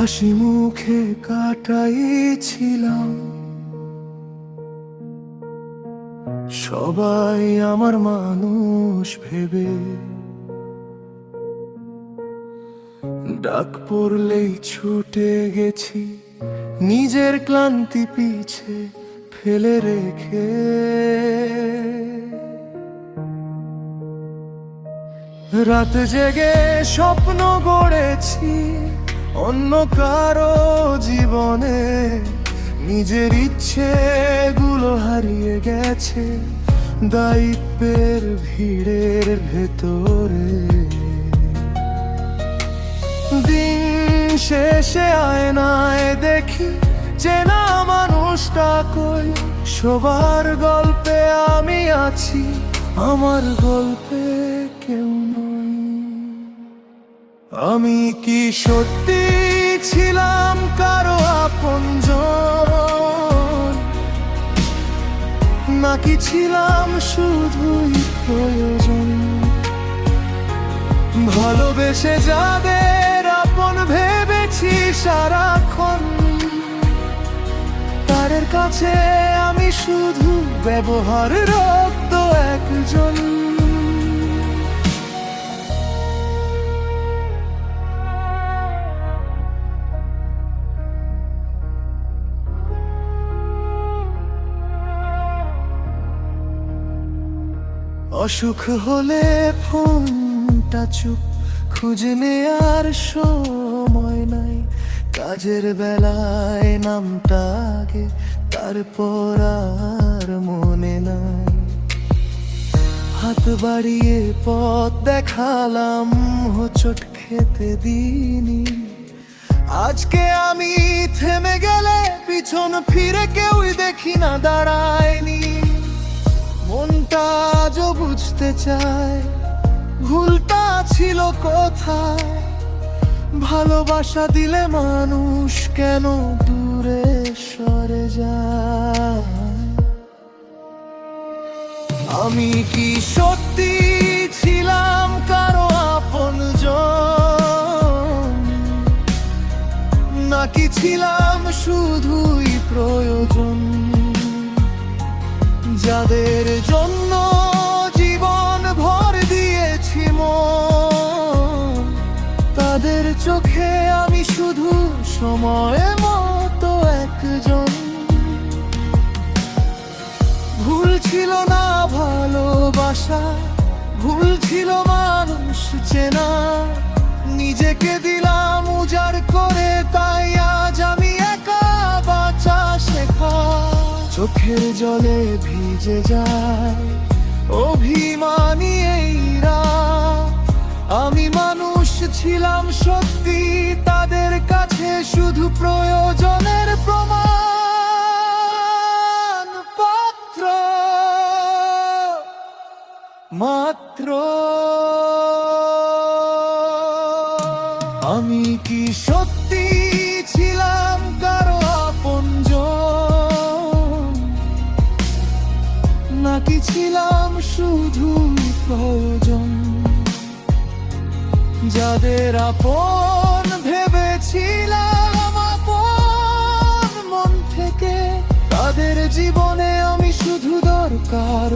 হাসি মুখে কাটাইছিলাম। সবাই আমার মানুষ ভেবে ডাক পড়লেই ছুটে গেছি, নিজের ক্লান্তি পিছে ফেলে রেখে। রাত জেগে স্বপ্ন গড়েছি অন্য কারও জীবনে নিজের ইচ্ছে গুলো হারিয়ে গেছে দায়িত্বের ভিড়ের ভেতরে। দিন শেষে আয়নায় দেখি চেনা মানুষটা কই? সবার গল্পে আমি আছি, আমার গল্পে কেউ আমি কি সত্যি ছিলাম কারও আপনজন? নাকি ছিলাম শুধুই প্রয়োজন? ভালোবেসে যাদের আপন ভেবেছি সারাক্ষণ, তাদের কাছে আমি শুধু ব্যবহার রক্ত একজন। অসুখ হলে ফোনটা চুপ খুঁজে নেয়ার সময় নাই। কাজের বেলায় নামটা আগে, তারপর আর মনে নাই। হাত বাড়িয়ে পথ দেখালাম হোচট খেতে দিনি আজকে আমি থেমে গেলে পিছন ফিরে কেউই দেখি না, দাঁড়ায়নি। মনটা আজও বুঝতে চায়। ভুলটা ছিল কোথায়? ভালোবাসা দিলে মানুষ কেন দূরে সরে যায়? আমি কি সত্যি ছিলাম কারও আপন নাকি ছিলাম শুধুই প্রয়োজন? যাদের জন্য জীবন ভর দিয়েছি তাদের চোখে আমি শুধু সময় মতো একজন। ভুল ছিল না ভালোবাসা, ভুল ছিল মানুষ চেনা, নিজেকে দিলাম উজাড় করে চোখের জলে ভিজে যায় অভিমানী এই রাত। আমি মানুষ ছিলাম সত্যি, তাদের কাছে শুধু প্রয়োজনের প্রমাণ পাত্র মাত্র আমি কি সত্যি ছিলাম নাকি ছিলাম শুধু প্রয়োজন? যাদের আপন ভেবেছিলাম, আপন মন থেকে, তাদের জীবনে আমি শুধু দরকার